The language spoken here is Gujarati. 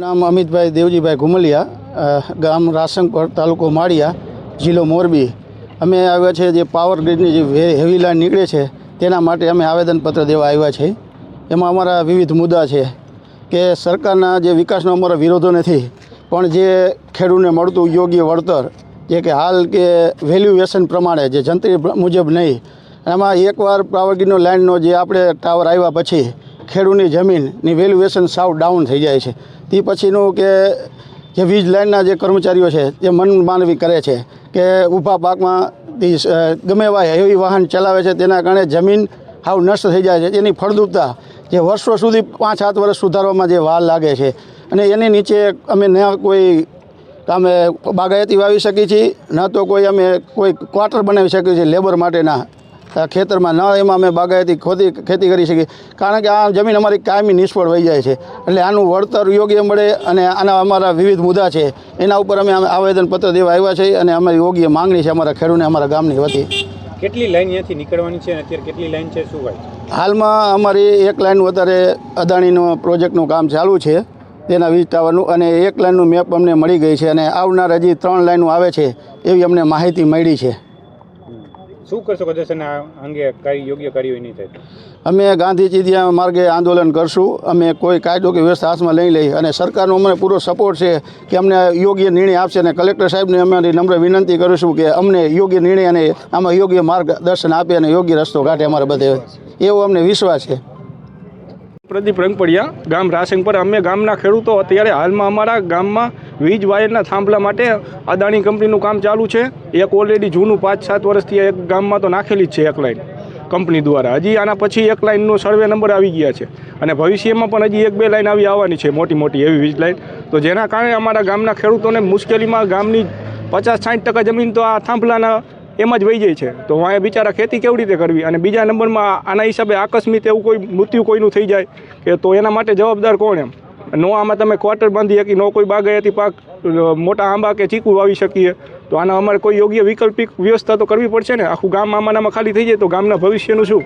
નામ અમિતભાઈ દેવજીભાઈ ઘુમલિયા ગામ રાસંગપર તાલુકો માળિયા, જિલ્લો મોરબી. અમે આવ્યા છે જે પાવર ગ્રીડની જે હેવી લાઇન નીકળે છે, તેના માટે અમે આવેદનપત્ર દેવા આવ્યા છે એમાં અમારા વિવિધ મુદ્દા છે કે સરકારના જે વિકાસનો અમારો વિરોધો નથી, પણ જે ખેડૂતને મળતું યોગ્ય વળતર, જે કે હાલ કે વેલ્યુએશન પ્રમાણે જે જંત્રી મુજબ નહીં, એમાં એકવાર પાવર ગ્રીડનો લાઇનનો જે આપણે ટાવર આવ્યા પછી ખેડૂતની જમીનની વેલ્યુએશન સાવ ડાઉન થઈ જાય છે. તે પછીનું કે જે વીજ લાઇનના જે કર્મચારીઓ છે જે મન માનવી કરે છે કે ઊભા પાકમાં તી, ગમે એવા એવી વાહન ચલાવે છે તેના કારણે જમીન હાવ નષ્ટ થઈ જાય છે. તેની ફળદ્રુપતા જે વર્ષો સુધી પાંચ સાત વર્ષ સુધારવામાં જે વાર લાગે છે. અને એની નીચે અમે ન કોઈ અમે બાગાયતી વાવી શકીએ છીએ ન તો કોઈ અમે કોઈ ક્વાર્ટર બનાવી શકીએ છીએ લેબર માટેના ખેતરમાં ન એમાં અમે બાગાયતી ખોદી ખેતી કરી શકીએ. કારણ કે આ જમીન અમારી કાયમી નિષ્ફળ વહી જાય છે. એટલે આનું વળતર યોગ્ય મળે અને આના અમારા વિવિધ મુદ્દા છે. એના ઉપર અમે આવેદનપત્ર દેવા આવ્યા છે અને અમારી યોગ્ય માંગણી છે અમારા ખેડૂતને અમારા ગામની વતી. કેટલી લાઈન અહીંયાથી નીકળવાની છે અને અત્યારે કેટલી લાઈન છે શું ભાઈ હાલમાં અમારી એક લાઈન વધારે અદાણીનો પ્રોજેક્ટનું કામ ચાલુ છે. તેના વીજ ટાવરનું અને એક લાઈનનું મેપ અમને મળી ગઈ છે અને આવનાર હજી ત્રણ લાઈનો આવે છે એવી અમને માહિતી મળી છે. શું કરશો કદાચ એના અંગે કઈ યોગ્ય કાર્યવાહી નહીં થાય? અમે ગાંધીજી માર્ગે આંદોલન કરશું. અમે કોઈ કાયદો કે વ્યવસ્થા હાથમાં લઈ લઈ અને સરકારનો અમને પૂરો સપોર્ટ છે કે અમને યોગ્ય નિર્ણય આપશે અને કલેક્ટર સાહેબને અમારી નમ્ર વિનંતી કરીશું કે અમને યોગ્ય નિર્ણય અને આમાં યોગ્ય માર્ગદર્શન આપે અને યોગ્ય રસ્તો કાઢે અમારે બધે. એવો અમને વિશ્વાસ છે. પ્રદીપ રંગપડિયા ગામ રાસિંગપર અમે ગામના ખેડૂતો. અત્યારે હાલમાં અમારા ગામમાં વીજ વાયરના થાંભલા માટે અદાણી કંપનીનું કામ ચાલુ છે. એક ઓલરેડી જૂનું પાંચ સાત વર્ષથી એક ગામમાં તો નાખેલી જ છે એક લાઇન કંપની દ્વારા. હજી આના પછી એક લાઈનનો સર્વે નંબર આવી ગયા છે અને ભવિષ્યમાં પણ હજી એક બે લાઈન આવી આવવાની છે મોટી મોટી એવી વીજ લાઇન તો જેના કારણે અમારા ગામના ખેડૂતોને મુશ્કેલીમાં ગામની પચાસ સાઠ ટકા જમીન તો આ થાંભલાના એમ જ વહી જાય છે. તો વાંએ બિચારા ખેતી કેવી રીતે કરવી? અને બીજા નંબરમાં આના હિસાબે આકસ્મિક એવું કોઈ મૃત્યુ કોઈનું થઈ જાય કે તો એના માટે જવાબદાર કોણ એમ? નો આમાં તમે ક્વાર્ટર બાંધી શકી નો કોઈ બાગાયતી પાક મોટા આંબા કે ચીકુ વાવી શકીએ, તો આના અમારે કોઈ યોગ્ય વૈકલ્પિક વ્યવસ્થા તો કરવી પડશે ને? આખું ગામ આમાંનામાં ખાલી થઈ જાય તો ગામના ભવિષ્યનું શું?